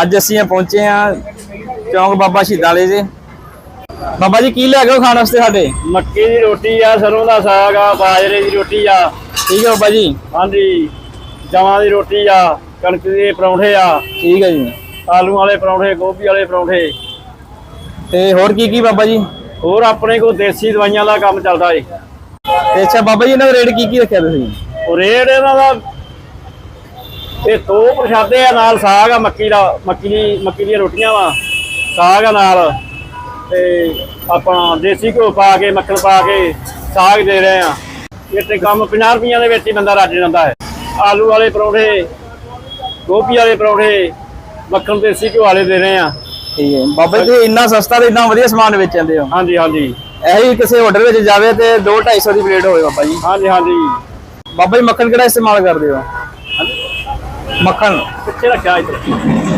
ਅੱਜ ਅਸੀਂ ਪਹੁੰਚੇ ਆ ਚੌਂਕ ਬਾਬਾ ਸ਼ਹੀਦਾਂ ਵਾਲੇ ਜੀ ਬਾਬਾ ਜੀ ਕੀ ਲੈ ਕੇ ਆਓ ਖਾਣ ਵਾਸਤੇ ਸਾਡੇ? ਮੱਕੀ ਦੀ ਰੋਟੀ ਆ ਸਰੋਂ ਦਾ ਸਾਗ ਆ ਬਾਜਰੇ ਦੀ ਰੋਟੀ ਆ। ਠੀਕ ਹੈ ਬਾਬਾ ਜੀ। ਹਾਂਜੀ ਜਵਾਂ ਦੀ ਰੋਟੀ ਆ ਕਣਕ ਦੇ ਪਰੌਂਠੇ ਆ। ਠੀਕ ਹੈ ਜੀ। ਆਲੂ ਵਾਲੇ ਪਰੌਂਠੇ ਗੋਭੀ ਵਾਲੇ ਪਰੌਂਠੇ। ਤੇ ਹੋਰ ਕੀ ਕੀ ਬਾਬਾ ਜੀ? ਹੋਰ ਆਪਣੇ ਕੋਲ ਦੇਸੀ ਦਵਾਈਆਂ ਦਾ ਕੰਮ ਚੱਲਦਾ ਏ। ਤੇ ਅੱਛਾ ਬਾਬਾ ਜੀ ਇਹਨਾਂ ਦਾ ਰੇਟ ਕੀ ਕੀ ਰੱਖਿਆ ਤੁਸੀਂ? ਉਹ ਰੇਟ ਇਹਨਾਂ ਦਾ ਇਹ ਦੋ ਪ੍ਰਸ਼ਾਦੇ ਆ ਨਾਲ ਸਾਗ ਆ ਮੱਕੀ ਦਾ ਮੱਕੀ ਦੀ ਮੱਕੀ ਦੀਆਂ ਰੋਟੀਆਂ ਵਾ ਸਾਗ ਆ ਨਾਲ। ਤੇ ਆਪਣਾ ਦੇਸੀ ਘਿਓ ਪਾ ਕੇ ਮੱਖਣ ਪਾ ਕੇ ਸਾਗ ਦੇ ਰਹੇ ਆ। ਤੇ ਕੰਮ 50 ਰੁਪਈਆਂ ਦੇ ਵਿੱਚ ਹੀ ਬੰਦਾ ਰੱਜ ਜਾਂਦਾ ਹੈ। ਆਲੂ ਵਾਲੇ ਪਰੌਂਠੇ ਗੋਭੀ ਵਾਲੇ ਪਰੌਂਠੇ ਮੱਖਣ ਦੇਸੀ ਘਿਓ ਵਾਲੇ ਦੇ ਰਹੇ ਆ। ਠੀਕ ਹੈ। ਬਾਬਾ ਜੀ ਤੁਸੀਂ ਇੰਨਾ ਸਸਤਾ ਤੇ ਇੰਨਾ ਵਧੀਆ ਸਮਾਨ ਵੇਚ ਜਾਂਦੇ ਹੋ। ਹਾਂਜੀ ਹਾਂਜੀ। ਇਹੀ ਕਿਸੇ ਹੋਟਲ ਵਿੱਚ ਜਾਵੇ ਤੇ 2 250 ਦੀ ਪਲੇਟ ਹੋਵੇ ਬਾਬਾ ਜੀ। ਹਾਂਜੀ ਹਾਂਜੀ। ਬਾਬਾ ਜੀ ਮੱਖਣ ਕਿਹੜਾ ਇਸਤੇਮਾਲ ਕਰਦੇ ਹੋ? ਮੱਖਣ ਕਿੱਥੇ ਰੱਖਿਆ ਇੱਥੇ